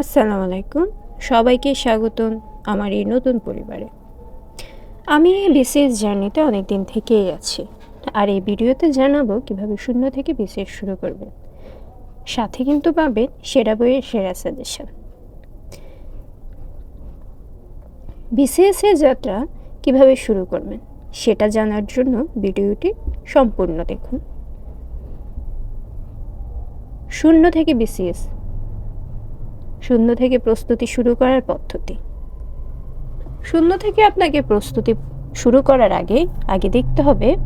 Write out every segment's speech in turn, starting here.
আসসালামু আলাইকুম সবাইকে স্বাগতম আমার এই নতুন পরিবারে। আমি বিসিএস জার্নিতে অনেক দিন থেকেই আছি। আর এই ভিডিওতে জানাব কীভাবে শূন্য থেকে বিসিএস শুরু করবেন। সাথে কিন্তু পাবেন সেরা বইয়ের সেরা সাজেশন। বিসিএস এর যাত্রা কীভাবে শুরু করবেন সেটা জানার জন্য ভিডিওটি সম্পূর্ণ দেখুন। শূন্য থেকে বিসিএস শূন্য থেকে প্রস্তুতি শুরু করার পদ্ধতি। শূন্য থেকে আপনাকে প্রস্তুতি শুরু করার আগে আগে দেখতে হবে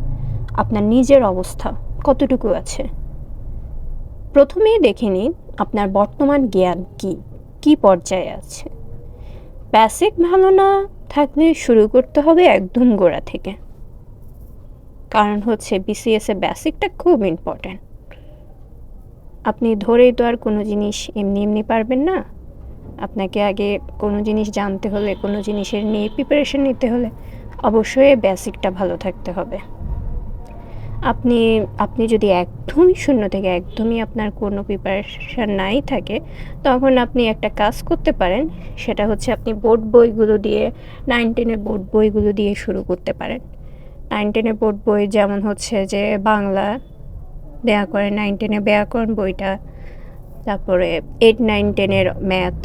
আপনার নিজের অবস্থা কতটুকু আছে। প্রথমেই দেখে নিন আপনার বর্তমান জ্ঞান কি কি পর্যায়ে আছে। বেসিক ভালো না থাকলে শুরু করতে হবে একদম গোড়া থেকে। কারণ হচ্ছে বিসিএস এ বেসিকটা খুব ইম্পর্ট্যান্ট আপনি ধরেই তো আর কোনো জিনিস এমনি এমনি পারবেন না। আপনাকে আগে কোনো জিনিস জানতে হলে, কোনো জিনিসের নিয়ে প্রিপারেশন নিতে হলে অবশ্যই বেসিকটা ভালো থাকতে হবে। আপনি আপনি যদি একদমই শূন্য থেকে একদমই আপনার কোনো প্রিপারেশন নাই থাকে, তখন আপনি একটা কাজ করতে পারেন, সেটা হচ্ছে আপনি বোর্ড বইগুলো দিয়ে নাইন টেনের বোর্ড বইগুলো দিয়ে শুরু করতে পারেন। নাইন টেনের বোর্ড বই যেমন হচ্ছে যে বাংলা ব্যাকরণ নাইন টেনের ব্যাকরণ বইটা। তারপরে এইট নাইন টেনের ম্যাথ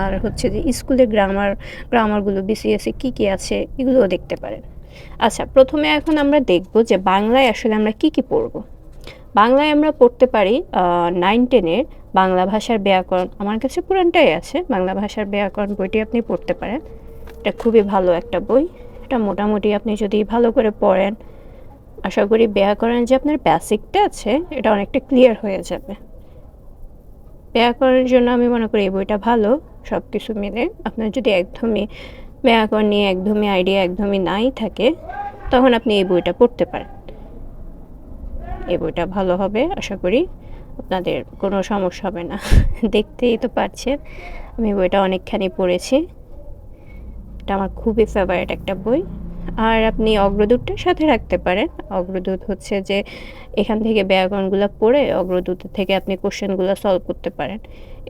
আর হচ্ছে যে স্কুলের গ্রামার গ্রামারগুলো বিসিএসে কী কী আছে, এগুলোও দেখতে পারেন। আচ্ছা প্রথমে এখন আমরা দেখব যে বাংলায় আসলে আমরা কি কি পড়ব। বাংলায় আমরা পড়তে পারি নাইন টেনের বাংলা ভাষার ব্যাকরণ। আমার কাছে পুরানটাই আছে, বাংলা ভাষার ব্যাকরণ বইটি আপনি পড়তে পারেন। এটা খুবই ভালো একটা বই। এটা মোটামুটি আপনি যদি ভালো করে পড়েন আশা করি ব্যাকরণ যে আপনার বেসিকটা আছে, এটা অনেকটা ক্লিয়ার হয়ে যাবে। ব্যাকরণের জন্য আমি মনে করি এই বইটা ভালো সব কিছু মিলে। আপনার যদি একদমই ব্যাকরণ নিয়ে একদমই আইডিয়া একদমই নাই থাকে, তখন আপনি এই বইটা পড়তে পারেন। এই বইটা ভালো হবে, আশা করি আপনাদের কোনো সমস্যা হবে না। দেখতেই তো পাচ্ছেন, আমি বইটা অনেকখানি পড়েছি। এটা আমার খুবই ফেভারিট একটা বই। আর আপনি অগ্রদূতটা সাথে রাখতে পারেন। অগ্রদূত হচ্ছে যে, এখান থেকে ব্যাকরণগুলো পড়ে অগ্রদূত থেকে আপনি কোশ্চেনগুলো সলভ করতে পারেন।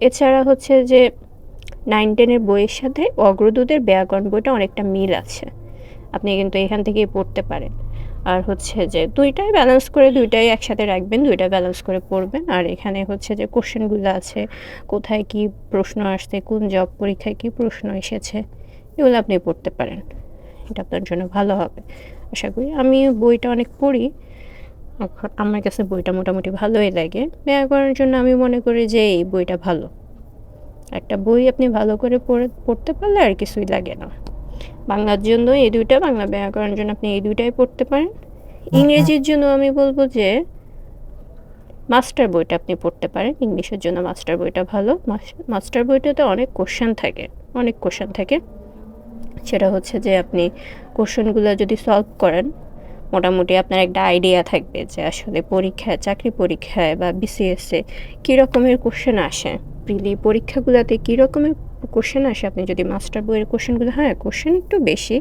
এছাড়া হচ্ছে যে, নাইন টেনের বইয়ের সাথে অগ্রদূতের ব্যাকরণ বইটা অনেকটা মিল আছে। আপনি কিন্তু এখান থেকেই পড়তে পারেন। আর হচ্ছে যে, দুইটাই ব্যালেন্স করে দুইটাই একসাথে রাখবেন, দুইটা ব্যালেন্স করে পড়বেন। আর এখানে হচ্ছে যে, কোশ্চেনগুলো আছে, কোথায় কি প্রশ্ন আসছে, কোন জব পরীক্ষায় কি প্রশ্ন এসেছে, এগুলো আপনি পড়তে পারেন। এটা আপনার জন্য ভালো হবে। আশা করি আমি বইটা অনেক পড়ি। এখন আমার কাছে বইটা মোটামুটি ভালোই লাগে। ব্যাকরণের জন্য আমি মনে করি যে এই বইটা ভালো। একটা বই আপনি ভালো করে পড়ে পড়তে পারলে আর কিছুই লাগে না। বাংলার জন্য এই দুইটা বাংলা ব্যাকরণের জন্য আপনি এই দুইটাই পড়তে পারেন। ইংরেজির জন্য আমি বলব যে মাস্টার বইটা আপনি পড়তে পারেন। ইংলিশের জন্য মাস্টার বইটা ভালো। মাস্টার বইটাতে অনেক কোশ্চেন থাকে। অনেক কোশ্চেন থাকে। সেটা হচ্ছে যে আপনি কোশ্চেনগুলো যদি সলভ করেন, মোটামুটি আপনার একটা আইডিয়া থাকবে যে আসলে পরীক্ষায়, চাকরি পরীক্ষায় বা বিসিএসে কী রকমের কোশ্চেন আসে। প্রিলি, পরীক্ষাগুলোতে কী রকমের কোশ্চেন আসে? আপনি যদি মাস্টার বইয়ের কোশ্চেনগুলো হ্যাঁ কোশ্চেন একটু বেশি,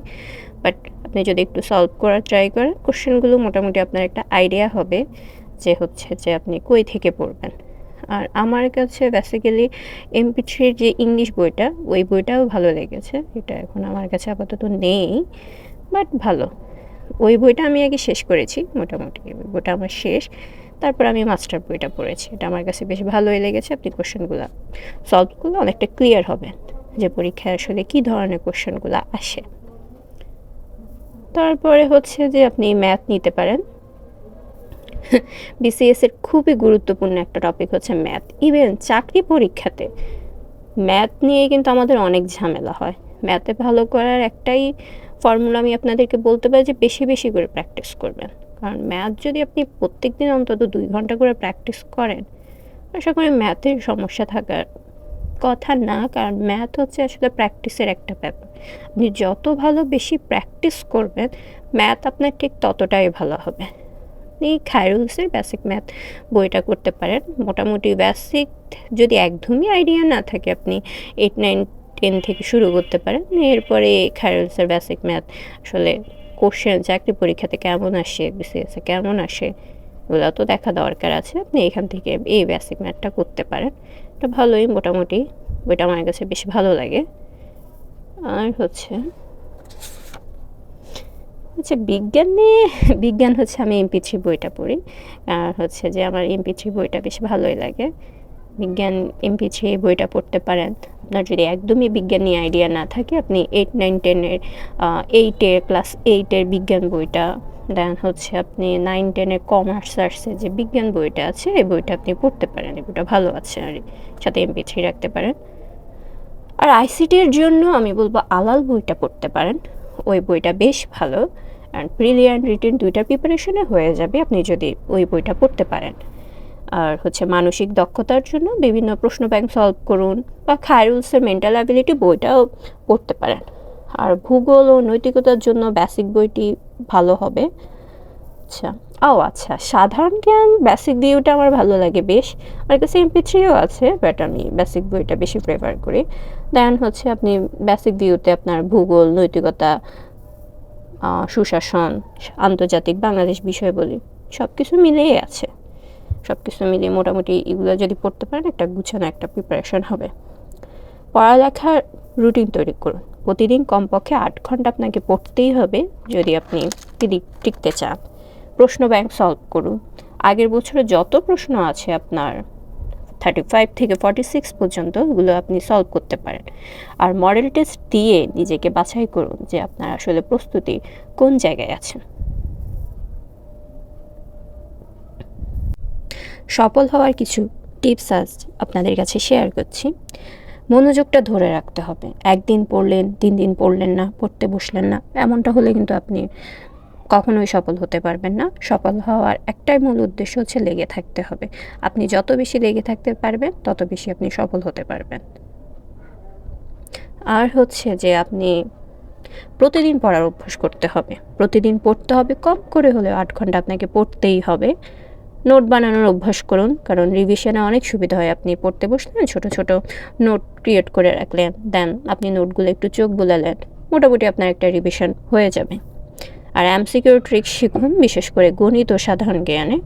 বাট আপনি যদি একটু সলভ করার ট্রাই করেন, কোশ্চেনগুলো মোটামুটি আপনার একটা আইডিয়া হবে যে হচ্ছে যে আপনি কই থেকে পড়বেন। আর আমার কাছে বেসিক্যালি এমপি থ্রির যে ইংলিশ বইটা, ওই বইটাও ভালো লেগেছে। এটা এখন আমার কাছে আপাতত নেই বাট ভালো। ওই বইটা আমি আগে শেষ করেছি, মোটামুটি। ওই বইটা আমার শেষ। তারপর আমি মাস্টার বইটা পড়েছি। এটা আমার কাছে বেশ ভালোই লেগেছে। আপনি কোশ্চেনগুলো সলভগুলো অনেকটা ক্লিয়ার হবে, যে পরীক্ষায় আসলে কী ধরনের কোশ্চেনগুলো আসে। তারপরে হচ্ছে যে আপনি ম্যাথ নিতে পারেন। বিসিএস এর খুবই গুরুত্বপূর্ণ একটা টপিক হচ্ছে ম্যাথ ইভেন চাকরি পরীক্ষাতে ম্যাথ নিয়ে কিন্তু আমাদের অনেক ঝামেলা হয়। ম্যাথে ভালো করার একটাই ফর্মুলা আমি আপনাদেরকে বলতে পারি যে বেশি বেশি করে প্র্যাকটিস করবেন। কারণ ম্যাথ যদি আপনি প্রত্যেক দিন অন্তত দুই ঘণ্টা করে প্র্যাকটিস করেন, আশা করি ম্যাথের সমস্যা থাকার কথা না, কারণ ম্যাথ হচ্ছে আসলে প্র্যাকটিসের একটা ব্যাপার। আপনি যত ভালো বেশি প্র্যাকটিস করবেন ম্যাথ আপনার ঠিক ততটাই ভালো হবে। আপনি খায়রুলসের বেসিক ম্যাথ বইটা করতে পারেন। মোটামুটি বেসিক যদি একদমই আইডিয়া না থাকে, আপনি এইট নাইন টেন থেকে শুরু করতে পারেন। এরপরে খায়রুলসের বেসিক ম্যাথ আসলে কোশ্চেন চাকরি পরীক্ষাতে কেমন আসে বিসিএসে কেমন আসে ওগুলো তো দেখা দরকার আছে। আপনি এখান থেকে এই বেসিক ম্যাথটা করতে পারেন। এটা ভালোই মোটামুটি। বইটা আমার কাছে বেশ ভালো লাগে। আর হচ্ছে হচ্ছে বিজ্ঞান নিয়ে, বিজ্ঞান হচ্ছে আমি এমপি থ্রি বইটা পড়ি। আর হচ্ছে যে আমার এমপি থ্রি বইটা বেশ ভালোই লাগে। বিজ্ঞান এমপি থ্রি বইটা পড়তে পারেন। আপনার যদি একদমই বিজ্ঞান নিয়ে আইডিয়া না থাকে, আপনি এইট নাইন টেনের এইটের ক্লাস এইটের বিজ্ঞান বইটা, দেন হচ্ছে আপনি নাইন টেনের কমার্স আর্টসের যে বিজ্ঞান বইটা আছে, এই বইটা আপনি পড়তে পারেন। এই বইটা ভালো আছে আর সাথে এমপি থ্রি রাখতে পারেন। আর আইসিটির জন্য আমি বলব আলাল বইটা পড়তে পারেন। ওই বইটা বেশ ভালো। অ্যান্ড প্রিলিয়ান রিটেন দুইটা প্রিপারেশনে হয়ে যাবে আপনি যদি ওই বইটা পড়তে পারেন। আর হচ্ছে মানসিক দক্ষতার জন্য বিভিন্ন প্রশ্ন ব্যাংক সলভ করুন বা খায়রুলসের মেন্টাল অ্যাবিলিটি বইটাও পড়তে পারেন। আর ভূগোল ও নৈতিকতার জন্য বেসিক বইটি ভালো হবে। আচ্ছা ও আচ্ছা সাধারণ জ্ঞান বেসিক ভিউটা আমার ভালো লাগে বেশ। আমার কাছে এমপি থ্রিও আছে বাট আমি বেসিক বইটা বেশি প্রেফার করি। দেন হচ্ছে আপনি বেসিক ভিউতে আপনার ভূগোল, নৈতিকতা সুশাসন, আন্তর্জাতিক বাংলাদেশ বিষয় বলি সব কিছু মিলেই আছে। সব কিছু মিলিয়ে মোটামুটি এগুলো যদি পড়তে পারেন, একটা গুছানো, একটা প্রিপারেশন হবে। পড়ালেখার রুটিন তৈরি করুন। প্রতিদিন কমপক্ষে আট ঘণ্টা আপনাকে পড়তেই হবে যদি আপনি টিকতে চান। প্রশ্ন ব্যাংক সলভ করুন। আগের বছরে যত প্রশ্ন আছে আপনার থার্টি ফাইভ থেকে ফর্টি সিক্স পর্যন্ত ওগুলো আপনি সলভ করতে পারেন। আর মডেল টেস্ট দিয়ে নিজেকে বাছাই করুন যে আপনার আসলে প্রস্তুতি কোন জায়গায় আছেন সফল হওয়ার কিছু টিপস আজ আপনাদের কাছে শেয়ার করছি। মনোযোগটা ধরে রাখতে হবে। একদিন পড়লেন, তিন দিন পড়লেন না, পড়তে বসলেন না, এমনটা হলে কিন্তু আপনি কখনোই সফল হতে পারবেন না। সফল হওয়ার একটাই মূল উদ্দেশ্য হচ্ছে লেগে থাকতে হবে। আপনি যত বেশি লেগে থাকতে পারবেন, তত বেশি আপনি সফল হতে পারবেন। আর হচ্ছে যে আপনি প্রতিদিন পড়ার অভ্যাস করতে হবে। প্রতিদিন পড়তে হবে, কম করে হলেও আট ঘণ্টা আপনাকে পড়তেই হবে। নোট বানানোর অভ্যাস করুন, কারণ রিভিশনে অনেক সুবিধা হয় আপনি পড়তে বসলেন ছোট ছোট নোট ক্রিয়েট করে রাখলেন দেন আপনি নোটগুলো একটু চোখ বুলালেন, মোটামুটি আপনার একটা রিভিশন হয়ে যাবে। আর এমসিকিউর ট্রিক শিখুন, বিশেষ করে গণিত ও সাধারণ জ্ঞানে।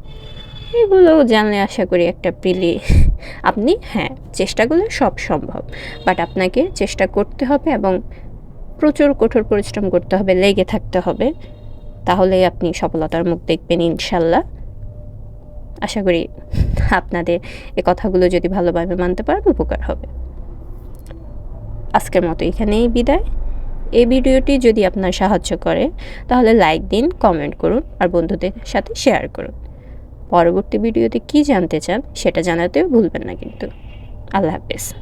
এগুলো জানলে আশা করি একটা প্রিলি আপনি হ্যাঁ চেষ্টা করলে সব সম্ভব। বাট আপনাকে চেষ্টা করতে হবে এবং প্রচুর কঠোর পরিশ্রম করতে হবে, লেগে থাকতে হবে। তাহলেই আপনি সফলতার মুখ দেখবেন ইনশাল্লাহ। আশা করি আপনাদের এ কথাগুলো যদি ভালোভাবে মানতে পারেন, উপকার হবে। আজকের মতো এখানেই বিদায়। এই ভিডিওটি যদি আপনার সাহায্য করে, তাহলে লাইক দিন, কমেন্ট করুন আর বন্ধুদের সাথে শেয়ার করুন। পরবর্তী ভিডিওতে কি জানতে চান, সেটা জানাতেও ভুলবেন না কিন্তু। আল্লাহ হাফেজ।